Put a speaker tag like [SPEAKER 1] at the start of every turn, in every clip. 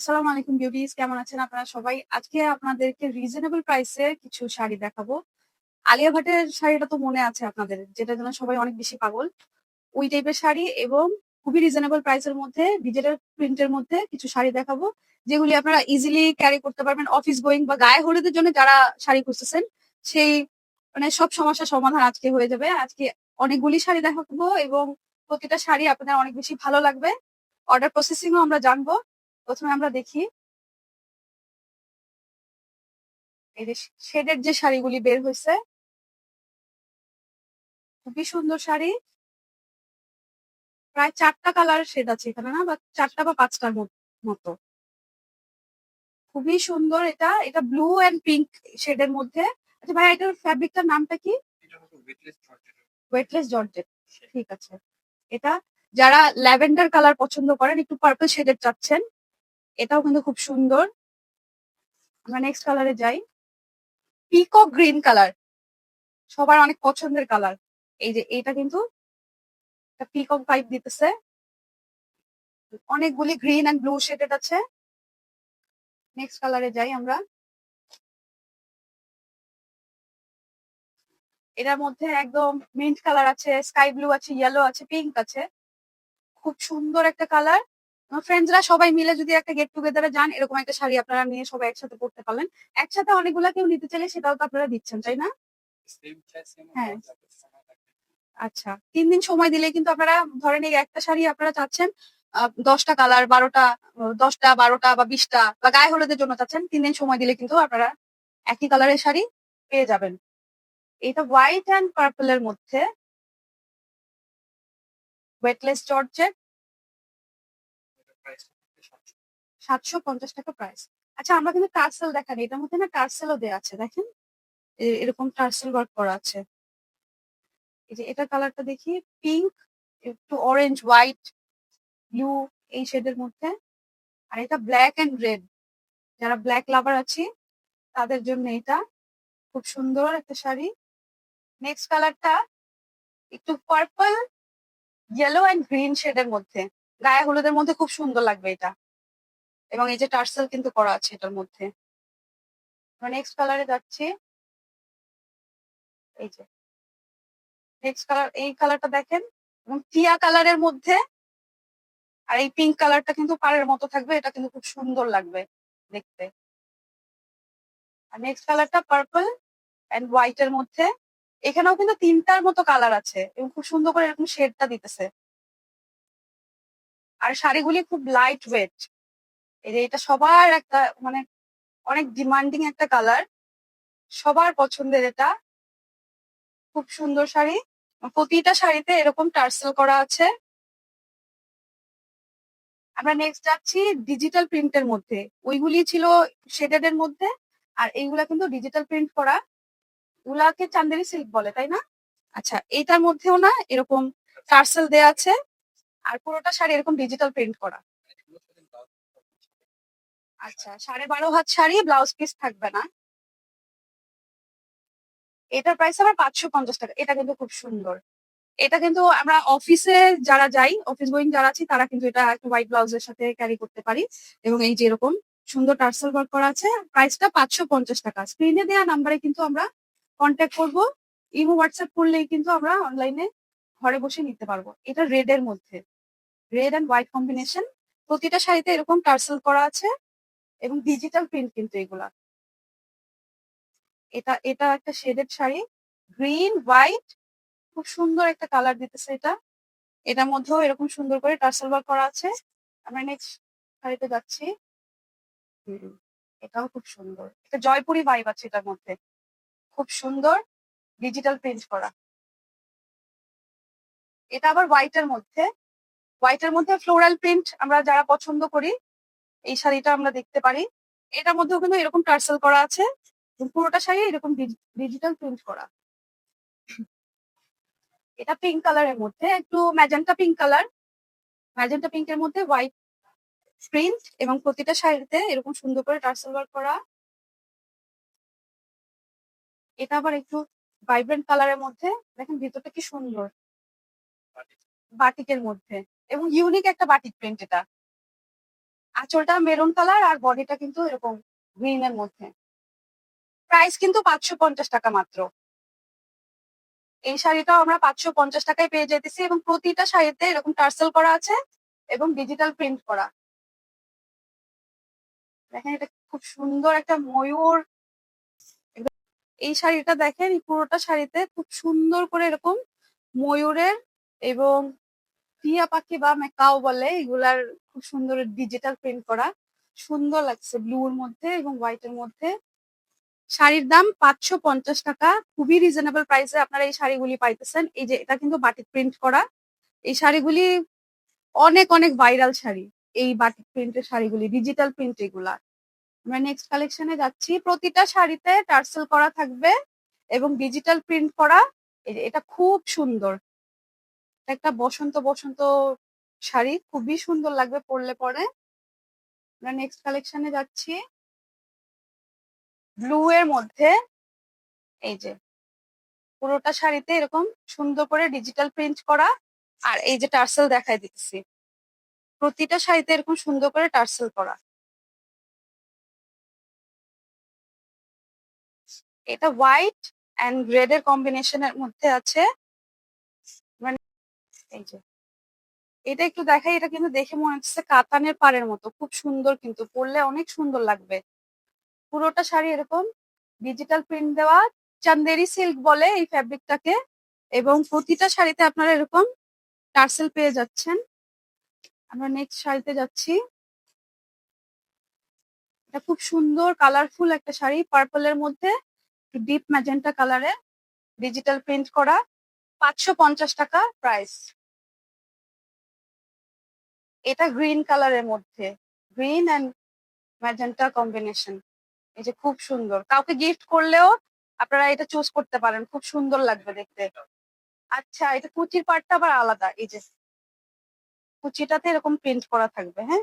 [SPEAKER 1] আসসালামু আলাইকুম বিউটিস, কেমন আছেন আপনারা সবাই? আজকে আপনাদেরকে রিজনেবল প্রাইসে কিছু শাড়ি দেখাবো। আলিয়া ভাটের শাড়িটা তো মনে আছে আপনাদের যেটা জন্য সবাই অনেক বেশি পাগল। ওই টাইপের শাড়ি এবং খুবই রিজনেবল প্রাইসের মধ্যে ডিজিটাল প্রিন্টের মধ্যে কিছু শাড়ি দেখাবো, যেগুলি আপনারা ইজিলি ক্যারি করতে পারবেন অফিস গোয়িং বা গায়ে হলুদের জন্য যারা শাড়ি খুঁজতেছেন, সেই মানে সব সমস্যার সমাধান আজকে হয়ে যাবে। আজকে অনেকগুলি শাড়ি দেখাবো এবং প্রতিটা শাড়ি আপনাদের অনেক বেশি ভালো লাগবে। অর্ডার প্রসেসিংও আমরা জানব। প্রথমে আমরা দেখি এই যে শেডের যে শাড়িগুলি বের হয়েছে খুবই সুন্দর শাড়ি। প্রায় চারটা কালার শেড আছে এখানে না? বা চারটা বা পাঁচটার মতো। খুবই সুন্দর এটা। এটা ব্লু এন্ড পিঙ্ক শেডের মধ্যে। আচ্ছা ভাই এটার ফ্যাব্রিকটার নামটা কি? ওয়েটলেস জর্জেট ঠিক আছে। এটা যারা ল্যাভেন্ডার কালার পছন্দ করেন একটু পার্পল শেডের চাচ্ছেন এটাও কিন্তু খুব সুন্দর। আমরা নেক্সট কালারে যাই। পিকক গ্রিন কালার সবার অনেক পছন্দের কালার এই যে এটা কিন্তু পিকক পাইপ দিতেছে। অনেকগুলি গ্রিন এন্ড ব্লু শেডেড আছে। নেক্সট কালারে যাই আমরা। এটার মধ্যে একদম মিন্ট কালার আছে স্কাই ব্লু আছে ইয়েলো আছে পিঙ্ক আছে। খুব সুন্দর একটা কালার ফ্রেন্ডসরা সবাই মিলে যদি একটা গেট টুগেদারে যান এরকম একটা শাড়ি আপনারা নিয়ে সবাই একসাথে পড়তে পারলেন। একসাথে অনেকগুলা কেউ নিতে চাইলে সেটাও তো আপনারা দিচ্ছেন তাই না? হ্যাঁ। আচ্ছা তিন দিন সময় দিলে কিন্তু আপনারা ধরেন এই একটা শাড়ি আপনারা চাচ্ছেন দশটা কালার বারোটা দশটা বারোটা বা বিশটা বা গায়ে হলুদের জন্য চাচ্ছেন তিন দিন সময় দিলে কিন্তু আপনারা একই কালারের শাড়ি পেয়ে যাবেন। এটা হোয়াইট অ্যান্ড পার্পল এর মধ্যে ওয়েটলেস জর্জেট সাতশো পঞ্চাশ টাকা প্রাইস আচ্ছা আমরা কিন্তু টার্সেল দেখানি এটার মধ্যে না টার্সেলও দেওয়া আছে, দেখেন? এরকম টার্সেল ওয়ার্ক করা আছে। এই যে এটা কালারটা দেখি পিঙ্ক একটু অরেঞ্জ হোয়াইট ব্লু এই শেডের মধ্যে। আর এটা ব্ল্যাক এন্ড রেড যারা ব্ল্যাক লাভার আছি, তাদের জন্য এটা খুব সুন্দর একটা শাড়ি। নেক্সট কালারটা একটু পার্পল ইয়েলো এন্ড গ্রিন শেডের মধ্যে। গায়ে হলুদের মধ্যে খুব সুন্দর লাগবে এটা। এবং এই যে টার্সেল কিন্তু করা আছে এটার মধ্যে। নেক্সট কালারে যাচ্ছি। এই যে। নেক্সট কালার এই কালারটা দেখেন। এবং টিয়া কালারের মধ্যে আর এই পিঙ্ক কালারটা কিন্তু পাড়ের মতো থাকবে, এটা কিন্তু খুব সুন্দর লাগবে দেখতে। আর নেক্সট কালারটা পার্পল এন্ড হোয়াইট এর মধ্যে। এখানেও কিন্তু তিনটার মতো কালার আছে এবং খুব সুন্দর করে এরকম শেডটা দিতেছে। আর শাড়িগুলি খুব লাইট ওয়েট এটা সবার একটা মানে অনেক ডিমান্ডিং একটা কালার সবার পছন্দের এটা। খুব সুন্দর শাড়ি। প্রতিটা শাড়িতে এরকম টার্সেল করা আছে। আমরা নেক্সট যাচ্ছি ডিজিটাল প্রিন্টের মধ্যে। ওইগুলি ছিল শেডেড এর মধ্যে, আর এইগুলা কিন্তু ডিজিটাল প্রিন্ট করা। এগুলাকে চান্দেরি সিল্ক বলে, তাই না? আচ্ছা এইটার মধ্যেও না এরকম টার্সেল দেয়া আছে। আর পুরোটা শাড়ি এরকম ডিজিটাল প্রিন্ট করা। আচ্ছা সাড়ে বারো হাত শাড়ি ব্লাউজ পিস থাকবে না। এটার প্রাইস আবার পাঁচশো পঞ্চাশ টাকা। এটা কিন্তু খুব সুন্দর। এটা কিন্তু আমরা অফিসে যারা যাই অফিস গোয়িং যারা আছি, তারা কিন্তু এটা একটা হোয়াইট ব্লাউজের সাথে ক্যারি করতে পারি। এবং এই যে এরকম সুন্দর টার্সেল ওয়ার্ক করা আছে প্রাইসটা পাঁচশো পঞ্চাশ টাকা। স্ক্রিনে দেওয়া নাম্বারে কিন্তু আমরা কন্ট্যাক্ট করব। ইমো হোয়াটসঅ্যাপ করলেই কিন্তু আমরা অনলাইনে ঘরে বসে নিতে পারব। এটা রেড এর মধ্যে। রেড অ্যান্ড হোয়াইট কম্বিনেশন প্রতিটা শাড়িতে এরকম টার্সেল করা আছে এবং ডিজিটাল প্রিন্ট কিন্তু এগুলা। এটা এটা একটা শেডেড শাড়ি। গ্রিন হোয়াইট খুব সুন্দর একটা কালার দিতেছে এটা। এটার মধ্যেও এরকম সুন্দর করে টার্সেল ওয়ার্ক করা আছে। আমরা নেক্সট শাড়িতে যাচ্ছি। এটাও খুব সুন্দর। এটা জয়পুরি ভাইব আছে এটার মধ্যে। খুব সুন্দর ডিজিটাল প্রিন্ট করা। এটা আবার হোয়াইটের মধ্যে। হোয়াইটের মধ্যে ফ্লোরাল প্রিন্ট আমরা যারা পছন্দ করি, এই শাড়িটা আমরা দেখতে পারি। এটার মধ্যেও কিন্তু এরকম টার্সেল করা আছে। পুরোটা শাড়ি এরকম ডিজিটাল প্রিন্ট করা। এটা পিঙ্ক কালারের মধ্যে। একটু ম্যাজেন্টা পিঙ্ক কালার ম্যাজেন্টা পিঙ্কের মধ্যে হোয়াইট প্রিন্ট এবং প্রতিটা শাড়িতে এরকম সুন্দর করে টার্সেল ওয়ার্ক করা। এটা আবার একটু ভাইব্রেন্ট কালারের মধ্যে। দেখেন ভিতরটা কি সুন্দর। বাটিকের মধ্যে এবং ইউনিক একটা বাটিক প্রিন্ট এটা। আঁচলটা মেরুন কালার আর বডিটা কিন্তু এরকম গ্রিন এর মধ্যে। প্রাইস কিন্তু পাঁচশো পঞ্চাশ টাকা মাত্র। এই শাড়িটাও আমরা পাঁচশো পঞ্চাশ টাকায় পেয়ে যেতেছি এবং প্রতিটা শাড়িতে এরকম টার্সেল করা আছে এবং ডিজিটাল প্রিন্ট করা। দেখেন এটা খুব সুন্দর একটা ময়ূর। এই শাড়িটা দেখেন পুরোটা শাড়িতে খুব সুন্দর করে এরকম ময়ূরের এবং টিয়া পাখি বা মেকাও বলে, এগুলার খুব সুন্দর ডিজিটাল প্রিন্ট করা। সুন্দর লাগছে ব্লুর মধ্যে এবং হোয়াইটের মধ্যে। শাড়ির দাম পাঁচশো পঞ্চাশ টাকা। খুবই রিজনেবল প্রাইসে আপনারা এই শাড়িগুলি পাইতেছেন। এই যে, এটা কিন্তু বাটিক প্রিন্ট করা। এই শাড়িগুলি অনেক অনেক ভাইরাল শাড়ি। এই বাটিক প্রিন্টের শাড়িগুলি ডিজিটাল প্রিন্ট এগুলা। আমরা নেক্সট কালেকশনে যাচ্ছি। প্রতিটা শাড়িতে টার্সেল করা থাকবে এবং ডিজিটাল প্রিন্ট করা। এটা খুব সুন্দর। একটা বসন্ত বসন্ত শাড়ি খুবই সুন্দর লাগবে পরলে পরে। আমরা নেক্সট কালেকশনে যাচ্ছি। ব্লু এর মধ্যে এই যে, পুরোটা শাড়িতে এরকম সুন্দর করে ডিজিটাল প্রিন্ট করা আর এই যে টার্সেল দেখাই দিচ্ছি প্রতিটা শাড়িতে এরকম সুন্দর করে টার্সেল করা। এটা হোয়াইট অ্যান্ড রেড এর কম্বিনেশনের মধ্যে আছে। এই যে। এটা একটু দেখাই, এটা কিন্তু দেখে মনে হচ্ছে কাতানের পাড়ের মতো। খুব সুন্দর কিন্তু, পরলে অনেক সুন্দর লাগবে। পুরোটা শাড়ি এরকম ডিজিটাল প্রিন্ট দেওয়া, চান্দেরি সিল্ক বলে এই ফ্যাব্রিকটাকে এবং প্রতিটা শাড়িতে আপনারা এরকম টার্সেল পেয়ে যাচ্ছেন। আমরা নেক্সট শাড়িতে যাচ্ছি। এটা খুব সুন্দর কালারফুল একটা শাড়ি পার্পলের মধ্যে ডিপ ম্যাজেন্টা কালারে ডিজিটাল প্রিন্ট করা, পাঁচশো পঞ্চাশ টাকা প্রাইস এটা গ্রিন কালারের মধ্যে। গ্রিন অ্যান্ড ম্যাজেন্টা কম্বিনেশন এই যে খুব সুন্দর। কাউকে গিফট করলেও আপনারা এটা চুজ করতে পারেন। খুব সুন্দর লাগবে দেখতে। আচ্ছা এটা কুচির পার্টটা আবার আলাদা। এই যে কুচিটাতে এরকম প্রিন্ট করা থাকবে হ্যাঁ?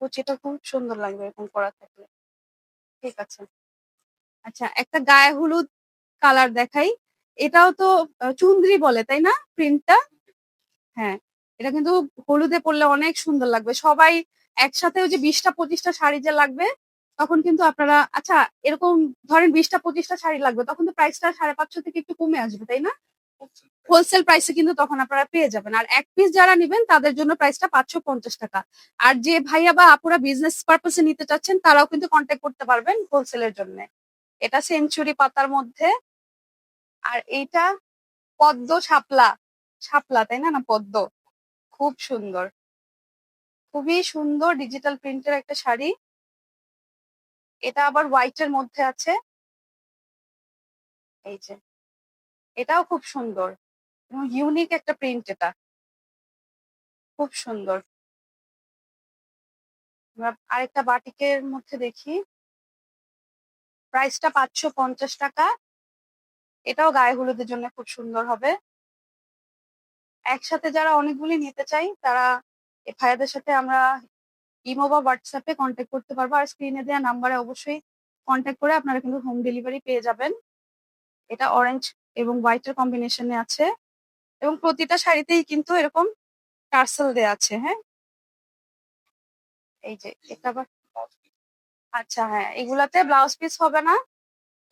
[SPEAKER 1] কুচিটা খুব সুন্দর লাগবে এরকম করা থাকলে। ঠিক আছে। আচ্ছা একটা গায়ে হলুদ কালার দেখাই। এটাও তো চুন্দ্রি বলে, তাই না? প্রিন্টটা হ্যাঁ। এটা কিন্তু হলুদে পরলে অনেক সুন্দর লাগবে। সবাই একসাথে ওই যে বিশটা পঁচিশটা শাড়ি যে লাগবে, তখন কিন্তু আপনারা আচ্ছা এরকম ধরেন বিশটা পঁচিশটা শাড়ি লাগবে, তখন তো প্রাইসটা সাড়ে পাঁচশো থেকে একটু কমে আসবে, তাই না? হোলসেল প্রাইসে কিন্তু তখন আপনারা পেয়ে যাবেন। আর এক পিস যারা নেবেন, তাদের জন্য প্রাইসটা পাঁচশো পঞ্চাশ টাকা। আর যে ভাইয়া বা আপুরা বিজনেস পারপাসে নিতে চাচ্ছেন, তারাও কিন্তু কন্ট্যাক্ট করতে পারবেন হোলসেলের জন্য। এটা সেঞ্চুরি পাতার মধ্যে। আর এইটা পদ্ম শাপলা শাপলা, তাই না? না, পদ্ম। খুব সুন্দর। খুবই সুন্দর ডিজিটাল প্রিন্টের একটা শাড়ি। এটা আবার হোয়াইটের মধ্যে আছে। এই যে। এটাও খুব সুন্দর। ইউনিক একটা প্রিন্ট এটা। খুব সুন্দর। আরেকটা বাটিকের মধ্যে দেখি। প্রাইসটা পাঁচশো পঞ্চাশ টাকা। এটাও গায়ে হলুদের জন্য খুব সুন্দর হবে। একসাথে যারা অনেকগুলি নিতে চাই, তারা এ ভাইয়াদের সাথে আমরা ইমো বা হোয়াটসঅ্যাপে কন্ট্যাক্ট করতে পারব। আর স্ক্রিনে দেওয়া নাম্বারে অবশ্যই কন্ট্যাক্ট করে আপনারা কিন্তু হোম ডেলিভারি পেয়ে যাবেন। এটা অরেঞ্জ এবং হোয়াইটের কম্বিনেশনে আছে এবং প্রতিটা শাড়িতেই কিন্তু এরকম টার্সেল দেওয়া আছে হ্যাঁ? এই যে, এটা আবার আচ্ছা হ্যাঁ এগুলাতে ব্লাউজ পিস হবে না।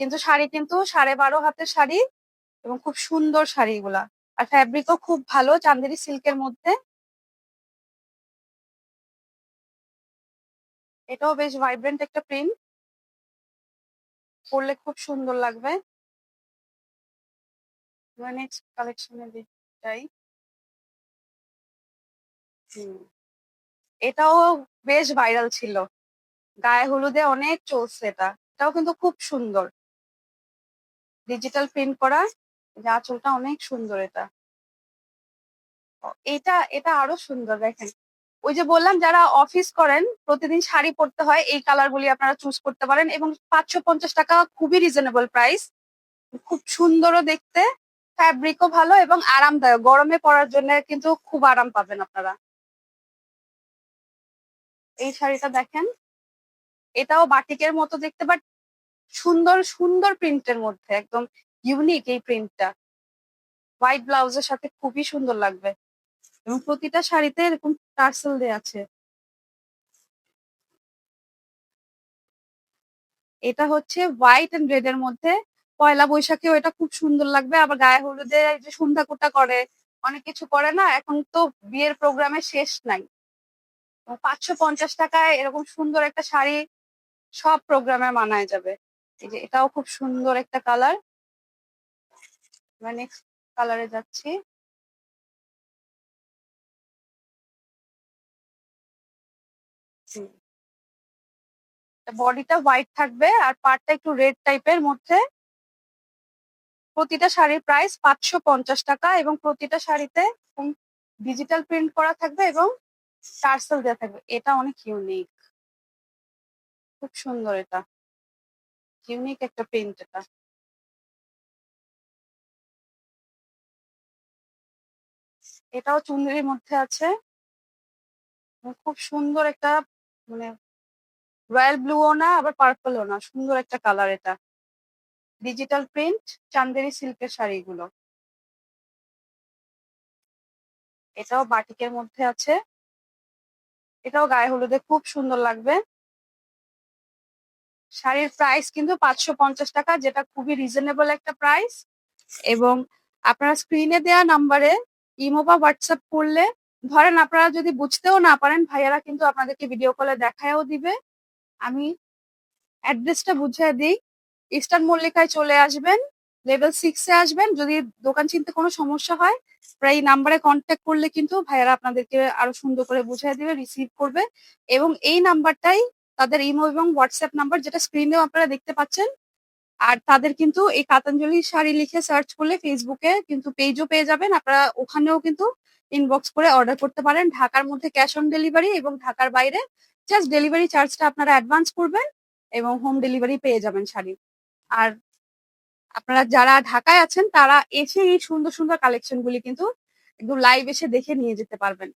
[SPEAKER 1] কিন্তু শাড়ি কিন্তু সাড়ে বারো হাতের শাড়ি এবং খুব সুন্দর শাড়ি এগুলা। আর ফ্যাব্রিকও খুব ভালো চান্দেরি সিল্কের মধ্যে। এটাও বেশ ভাইব্রেন্ট একটা প্রিন্ট পরলে খুব সুন্দর লাগবে। এটাও বেশ ভাইরাল ছিল। গায়ে হলুদে অনেক চলছে এটা। এটাও কিন্তু খুব সুন্দর। ডিজিটাল প্রিন্ট করা। যে আঁচলটা অনেক সুন্দর এটা। এটা এটা আরও সুন্দর দেখেন। ওই যে বললাম যারা অফিস করেন, প্রতিদিন শাড়ি পরতে হয়, এই কালার গুলি আপনারা চুজ করতে পারেন এবং পাঁচশো পঞ্চাশ টাকা খুবই রিজনেবল প্রাইস খুব সুন্দরও দেখতে ফ্যাব্রিকও ভালো এবং আরামদায়ক। গরমে পরার জন্য কিন্তু খুব আরাম পাবেন আপনারা। এই শাড়িটা দেখেন। এটাও বাটিকের মতো দেখতে বাট সুন্দর সুন্দর প্রিন্টের মধ্যে, একদম ইউনিক এই প্রিন্টটা হোয়াইট ব্লাউজের সাথে খুবই সুন্দর লাগবে। এবং প্রতিটা শাড়িতে এরকম টার্সেল দেওয়া আছে। এটা হচ্ছে হোয়াইট এন্ড রেড এর মধ্যে। পয়লা বৈশাখেও এটা খুব সুন্দর লাগবে। আবার গায়ে হলুদে যে সন্ধ্যা কোটা করে, অনেক কিছু করে না, এখন তো বিয়ের প্রোগ্রামে শেষ নাই। পাঁচশো পঞ্চাশ টাকায় এরকম সুন্দর একটা শাড়ি সব প্রোগ্রামে মানায় যাবে। যে এটাও খুব সুন্দর একটা কালার নেক্সট কালারে যাচ্ছি। বডিটা হোয়াইট থাকবে আর পার্টটা একটু রেড টাইপের মধ্যে। প্রতিটা শাড়ির প্রাইস পাঁচশো পঞ্চাশ টাকা এবং প্রতিটা শাড়িতে ডিজিটাল প্রিন্ট করা থাকবে এবং টার্সেল দেওয়া থাকবে। এটা অনেক ইউনিক খুব সুন্দর এটা। ইউনিক একটা প্রিন্ট এটা। এটাও চুনরির মধ্যে আছে। খুব সুন্দর একটা মানে রয়্যাল ব্লুও না, আবার পার্পলও না, সুন্দর একটা কালার এটা। ডিজিটাল প্রিন্ট, চান্দেরি সিল্কের শাড়িগুলো। এটাও বাটিকের মধ্যে আছে। এটাও গায়ে হলুদে খুব সুন্দর লাগবে। শাড়ির প্রাইস কিন্তু পাঁচশো পঞ্চাশ টাকা, যেটা খুবই রিজনেবল একটা প্রাইস। এবং আপনারা স্ক্রিনে দেওয়া নাম্বারে ইমো বা হোয়াটসঅ্যাপ করলে, ধরেন আপনারা যদি বুঝতেও না পারেন, ভাইয়ারা কিন্তু আপনাদেরকে ভিডিও কলে দেখায়ও দিবে। আমি অ্যাড্রেসটা বুঝিয়ে দিই। ইস্টার্ন মল্লিকায় চলে আসবেন লেভেল সিক্সে আসবেন। যদি দোকান চিনতে কোনো সমস্যা হয় প্রায় নাম্বারে কন্ট্যাক্ট করলে কিন্তু ভাইয়ারা আপনাদেরকে আরও সুন্দর করে বুঝিয়ে দিবে রিসিভ করবে। এবং এই নাম্বারটাই তাদের ইমো এবং হোয়াটসঅ্যাপ নাম্বার যেটা স্ক্রিনেও আপনারা দেখতে পাচ্ছেন। আর তাদের কিন্তু এই কাতাঞ্জলি শাড়ি লিখে সার্চ করলে ফেসবুকে কিন্তু পেজও পেয়ে যাবেন। আপনারা ওখানেও কিন্তু ইনবক্স করে অর্ডার করতে পারেন। ঢাকার মধ্যে ক্যাশ অন ডেলিভারি এবং ঢাকার বাইরে জাস্ট ডেলিভারি চার্জটা আপনারা অ্যাডভান্স করবেন এবং হোম ডেলিভারি পেয়ে যাবেন শাড়ি। আর আপনারা যারা ঢাকায় আছেন, তারা এসে এই সুন্দর সুন্দর কালেকশন গুলি কিন্তু একদম লাইভ এসে দেখে নিয়ে যেতে পারবেন।